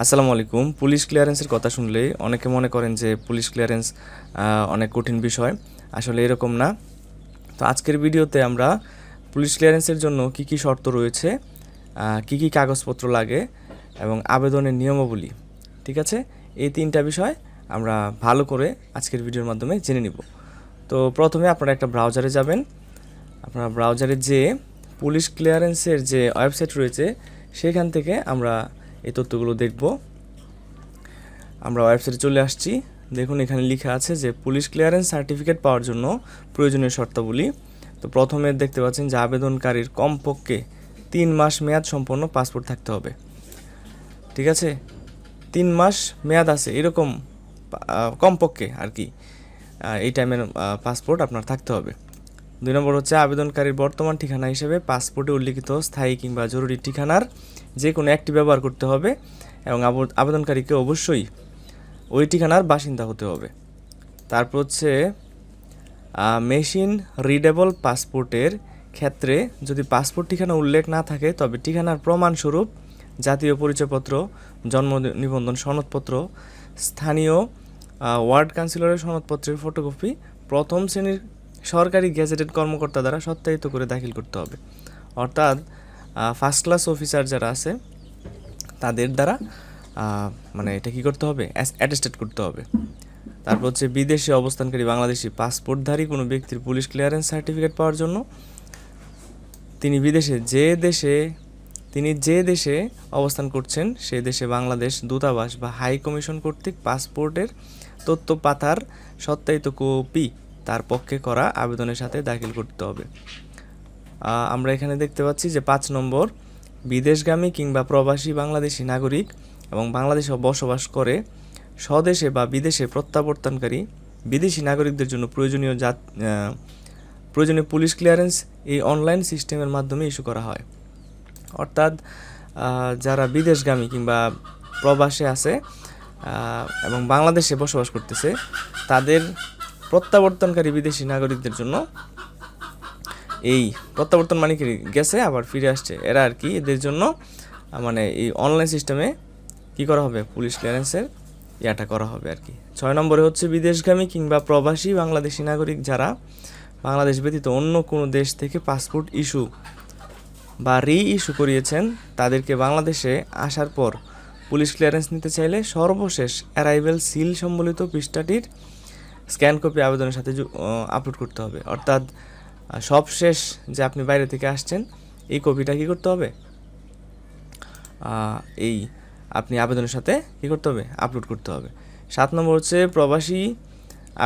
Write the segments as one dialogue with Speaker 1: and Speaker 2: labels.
Speaker 1: আসসালামু আলাইকুম। পুলিশ ক্লিয়ারেন্সের কথা শুনলে অনেকে মনে করেন যে পুলিশ ক্লিয়ারেন্স অনেক কঠিন বিষয়। আসলে এরকম না। তো আজকের ভিডিওতে আমরা পুলিশ ক্লিয়ারেন্সের জন্য কি কি শর্ত রয়েছে কি কি কাগজপত্র লাগে এবং আবেদনের নিয়মাবলী, ঠিক আছে? এই তিনটা বিষয় আমরা ভালো করে আজকের ভিডিওর মাধ্যমে জেনে নিব। তো প্রথমে আপনারা একটা ব্রাউজারে যাবেন। আপনারা ব্রাউজারে যে পুলিশ ক্লিয়ারেন্সের যে ওয়েবসাইট রয়েছে, সেখান থেকে আমরা এই তথ্যগুলো দেখব। আমরা ওয়েবসাইটে চলে আসছি। দেখুন, এখানে লেখা আছে যে পুলিশ ক্লিয়ারেন্স সার্টিফিকেট পাওয়ার জন্য প্রয়োজনীয় শর্তাবলী। তো প্রথমে দেখতে পাচ্ছেন যে আবেদনকারীর কমপক্ষে তিন মাস মেয়াদ সম্পন্ন পাসপোর্ট থাকতে হবে। ঠিক আছে? তিন মাস মেয়াদ আছে, এরকম কমপক্ষে আর কি এই টাইমের পাসপোর্ট আপনার থাকতে হবে। দুই নম্বর হচ্ছে আবেদনকারীর বর্তমান ঠিকানা হিসেবে পাসপোর্টে উল্লিখিত স্থায়ী কিংবা জরুরি ঠিকানার যে কোনো একটি ব্যবহার করতে হবে এবং আব- আবেদনকারীকে অবশ্যই ওই ঠিকানার বাসিন্দা হতে হবে। তারপর হচ্ছে মেশিন রিডেবল পাসপোর্টের ক্ষেত্রে যদি পাসপোর্ট ঠিকানা উল্লেখ না থাকে, তবে ঠিকানার প্রমাণস্বরূপ জাতীয় পরিচয়পত্র, জন্ম নিবন্ধন সনদপত্র, স্থানীয় ওয়ার্ড কাউন্সিলরের সনদপত্রের ফটোকপি, প্রথম শ্রেণির সরকারি গ্যাজেটেড কর্মকর্তা দ্বারা সত্যায়িত করে দাখিল করতে হবে। অর্থাৎ ফার্স্ট ক্লাস অফিসার যারা আছে, তাদের দ্বারা মানে এটা কি করতে হবে? অ্যাটেস্টেড করতে হবে। তারপর হচ্ছে বিদেশে অবস্থানকারী বাংলাদেশি পাসপোর্টধারী কোনো ব্যক্তির পুলিশ ক্লিয়ারেন্স সার্টিফিকেট পাওয়ার জন্য, তিনি বিদেশে যে দেশে, তিনি যে দেশে অবস্থান করছেন, সে দেশে বাংলাদেশ দূতাবাস বা হাই কমিশন কর্তৃক পাসপোর্টের তথ্য পাতার সত্যায়িত কপি তার পক্ষে করা আবেদনের সাথে দাখিল করতে হবে। আমরা এখানে দেখতে পাচ্ছি যে পাঁচ নম্বর, বিদেশগামী কিংবা প্রবাসী বাংলাদেশি নাগরিক এবং বাংলাদেশে বসবাস করে স্বদেশে বা বিদেশে প্রত্যাবর্তনকারী বিদেশি নাগরিকদের জন্য প্রয়োজনীয় জাত প্রয়োজনীয় পুলিশ ক্লিয়ারেন্স এই অনলাইন সিস্টেমের মাধ্যমে ইস্যু করা হয়। অর্থাৎ যারা বিদেশগামী কিংবা প্রবাসে আছে এবং বাংলাদেশে বসবাস করতেছে, তাদের প্রত্যাবর্তনকারী বিদেশি নাগরিকদের জন্য এই প্রত্যাবর্তন মানে কি? গেছে, আবার ফিরে আসছে। এরা আর কি, এদের জন্য মানে এই অনলাইন সিস্টেমে কি করা হবে? পুলিশ ক্লিয়ারেন্সের ইয়াটা করা হবে আর কি। ছয় নম্বরে হচ্ছে বিদেশগামী কিংবা প্রবাসী বাংলাদেশি নাগরিক যারা বাংলাদেশ ব্যতীত অন্য কোনো দেশ থেকে পাসপোর্ট ইস্যু বা রি ইস্যু করিয়েছেন, তাদেরকে বাংলাদেশে আসার পর পুলিশ ক্লিয়ারেন্স নিতে চাইলে সর্বশেষ অ্যারাইভেল সিল সম্বলিত পৃষ্ঠাটির স্ক্যান কপি আবেদনের সাথে আপলোড করতে হবে। অর্থাৎ সবশেষ যে আপনি বাইরে থেকে আসছেন, এই কপিটা কি করতে হবে? এই আপনি আবেদনের সাথে কী করতে হবে? আপলোড করতে হবে। সাত নম্বর হচ্ছে প্রবাসী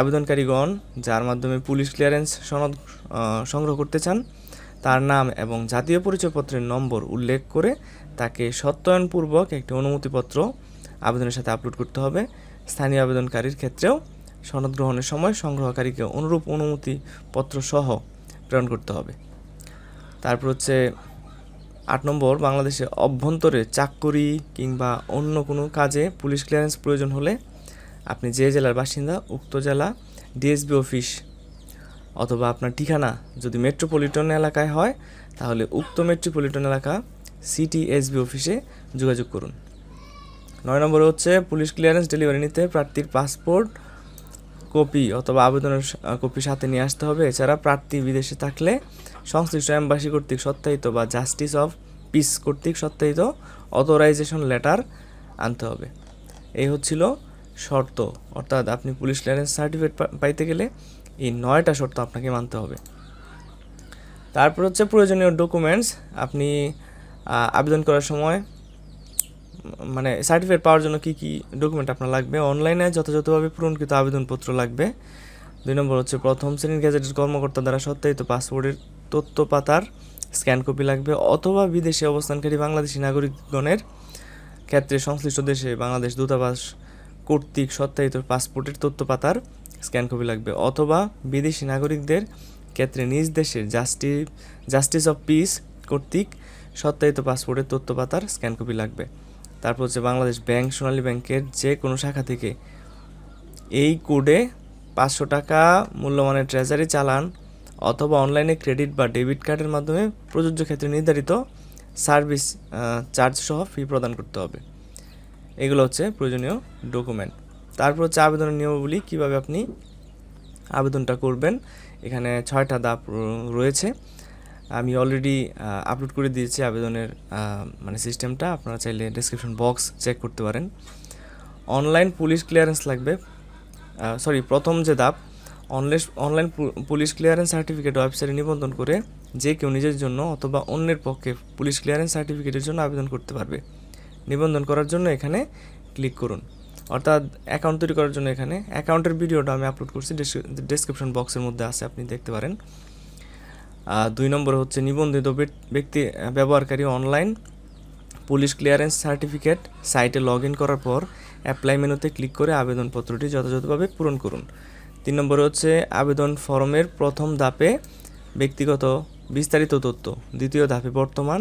Speaker 1: আবেদনকারীগণ, যার মাধ্যমে পুলিশ ক্লিয়ারেন্স সনদ সংগ্রহ করতে চান, তার নাম এবং জাতীয় পরিচয়পত্রের নম্বর উল্লেখ করে তাকে সত্যায়নপূর্বক একটি অনুমতিপত্র আবেদনের সাথে আপলোড করতে হবে। স্থানীয় আবেদনকারীর ক্ষেত্রেও সনদ গ্রহণের সময় সংগ্রহকারীকে অনুরূপ অনুমতিপত্র সহ প্রেরণ করতে হবে। তারপর হচ্ছে আট নম্বর, বাংলাদেশে অভ্যন্তরে চাকরি কিংবা অন্য কোনো কাজে পুলিশ ক্লিয়ারেন্স প্রয়োজন হলে আপনি যে জেলার বাসিন্দা, উক্ত জেলা ডিএসবি অফিস অথবা আপনার ঠিকানা যদি মেট্রোপলিটন এলাকায় হয়, তাহলে উক্ত মেট্রোপলিটন এলাকা সিটি এসবি অফিসে যোগাযোগ করুন। নয় নম্বরে হচ্ছে পুলিশ ক্লিয়ারেন্স ডেলিভারি নিতে প্রার্থীর পাসপোর্ট কপি অথবা আবেদনের কপি সাথে নিয়ে আসতে হবে। এছাড়া প্রার্থী বিদেশে থাকলে সংশ্লিষ্ট এম্বাসি কর্তৃক সত্যায়িত বা জাস্টিস অফ পিস কর্তৃক সত্যায়িত অথরাইজেশন লেটার আনতে হবে। এই হচ্ছিল শর্ত। অর্থাৎ আপনি পুলিশ ক্লিয়ারেন্স সার্টিফিকেট পাইতে গেলে এই নয়টা শর্ত আপনাকে মানতে হবে। তারপর হচ্ছে প্রয়োজনীয় ডকুমেন্টস। আপনি আবেদন করার সময় মানে সার্টিফিকেট পাওয়ার জন্য কি কি ডকুমেন্ট আপনার লাগবে? অনলাইনে যথাযথভাবে পূরণকৃত আবেদনপত্র লাগবে। দুই নম্বর হচ্ছে প্রথম শ্রেণির গ্যাজেটের কর্মকর্তা দ্বারা সত্যায়িত পাসপোর্টের তথ্য পাতার স্ক্যান কপি লাগবে অথবা বিদেশে অবস্থানকারী বাংলাদেশি নাগরিকগণের ক্ষেত্রে সংশ্লিষ্ট দেশে বাংলাদেশ দূতাবাস কর্তৃক সত্যায়িত পাসপোর্টের তথ্য পাতার স্ক্যান কপি লাগবে অথবা বিদেশি নাগরিকদের ক্ষেত্রে নিজ দেশের জাস্টি, জাস্টিস অফ পিস কর্তৃক সত্যায়িত পাসপোর্টের তথ্য পাতার স্ক্যান কপি লাগবে। তারপর হচ্ছে বাংলাদেশ ব্যাংক, সোনালী ব্যাংকের যে কোনো শাখা থেকে এই কোডে পাঁচশো টাকা মূল্যমানের ট্রেজারি চালান অথবা অনলাইনে ক্রেডিট বা ডেবিট কার্ডের মাধ্যমে প্রযোজ্য ক্ষেত্রে নির্ধারিত সার্ভিস চার্জ সহ ফি প্রদান করতে হবে। এগুলো হচ্ছে প্রয়োজনীয় ডকুমেন্ট তারপর হচ্ছে আবেদনের নিয়মাবলী, কীভাবে আপনি আবেদনটা করবেন, এখানে ছয়টা র- রয়েছে। আমি অলরেডি আপলোড করে দিয়েছি আবেদনের মানে সিস্টেমটা আপনারা চাইলে ডেসক্রিপশন বক্স চেক করতে পারেন। অনলাইন পুলিশ ক্লিয়ারেন্স লাগবে। সরি প্রথম যে ধাপ online online police clearance certificate ওয়েবসাইটে নিবন্ধন করে যে কেউ নিজের জন্য অথবা অন্যের পক্ষে পুলিশ ক্লিয়ারেন্স সার্টিফিকেটের জন্য আবেদন করতে পারবে। নিবন্ধন করার জন্য এখানে ক্লিক করুন। অর্থাৎ অ্যাকাউন্ট তৈরি করার জন্য এখানে অ্যাকাউন্টের ভিডিওটা আমি আপলোড করছি। ডেসক্রিপশন বক্সের মধ্যে আছে, আপনি দেখতে পারেন। দুই নম্বর হচ্ছে নিবন্ধিত ব্যক্তি ব্যবহারকারী অনলাইন পুলিশ ক্লিয়ারেন্স সার্টিফিকেট সাইটে লগ ইন করার পর অ্যাপ্লাই মেনুতে ক্লিক করে আবেদনপত্রটি যথাযথভাবে পূরণ করুন। তিন নম্বরে হচ্ছে আবেদন ফর্মের প্রথম ধাপে ব্যক্তিগত বিস্তারিত তথ্য, দ্বিতীয় ধাপে বর্তমান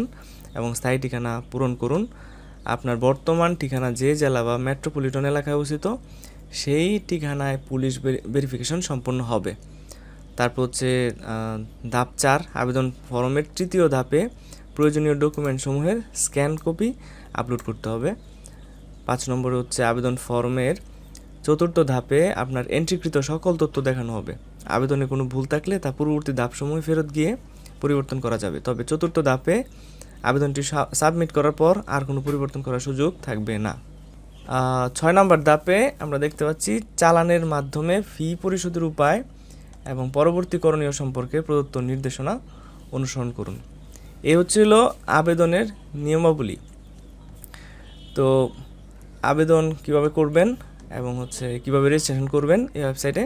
Speaker 1: এবং স্থায়ী ঠিকানা পূরণ করুন। আপনার বর্তমান ঠিকানা যে জেলা বা মেট্রোপলিটন এলাকায় অবস্থিত, সেই ঠিকানায় পুলিশ ভেরিফিকেশন সম্পন্ন হবে। তারপর হচ্ছে ধাপ চার, আবেদন ফর্মের তৃতীয় ধাপে প্রয়োজনীয় ডকুমেন্ট সমূহের স্ক্যান কপি আপলোড করতে হবে। পাঁচ নম্বরে হচ্ছে আবেদন ফর্মের চতুর্থ ধাপে আপনার এন্ট্রিকৃত সকল তথ্য দেখানো হবে। আবেদনে কোনো ভুল থাকলে তা পূর্ববর্তী ধাপসমূহে ফেরত গিয়ে পরিবর্তন করা যাবে। তবে চতুর্থ ধাপে আবেদনটি সাবমিট করার পর আর কোনো পরিবর্তন করার সুযোগ থাকবে না। ছয় নম্বর ধাপে আমরা দেখতে পাচ্ছি চালানের মাধ্যমে ফি পরিশোধের উপায় এবং পরবর্তী করণীয় সম্পর্কে প্রদত্ত নির্দেশনা অনুসরণ করুন। এ হচ্ছিল আবেদনের নিয়মাবলী। তো আবেদন কীভাবে করবেন এবং হচ্ছে কীভাবে রেজিস্ট্রেশন করবেন এই ওয়েবসাইটে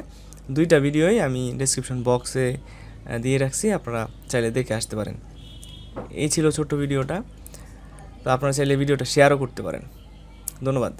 Speaker 1: দুইটা ভিডিওই আমি ডেসক্রিপশন বক্সে দিয়ে রাখছি, আপনারা চাইলে দেখে আসতে পারেন। এই ছিল ছোট্ট ভিডিওটা তো আপনারা চাইলে ভিডিওটা শেয়ারও করতে পারেন। ধন্যবাদ।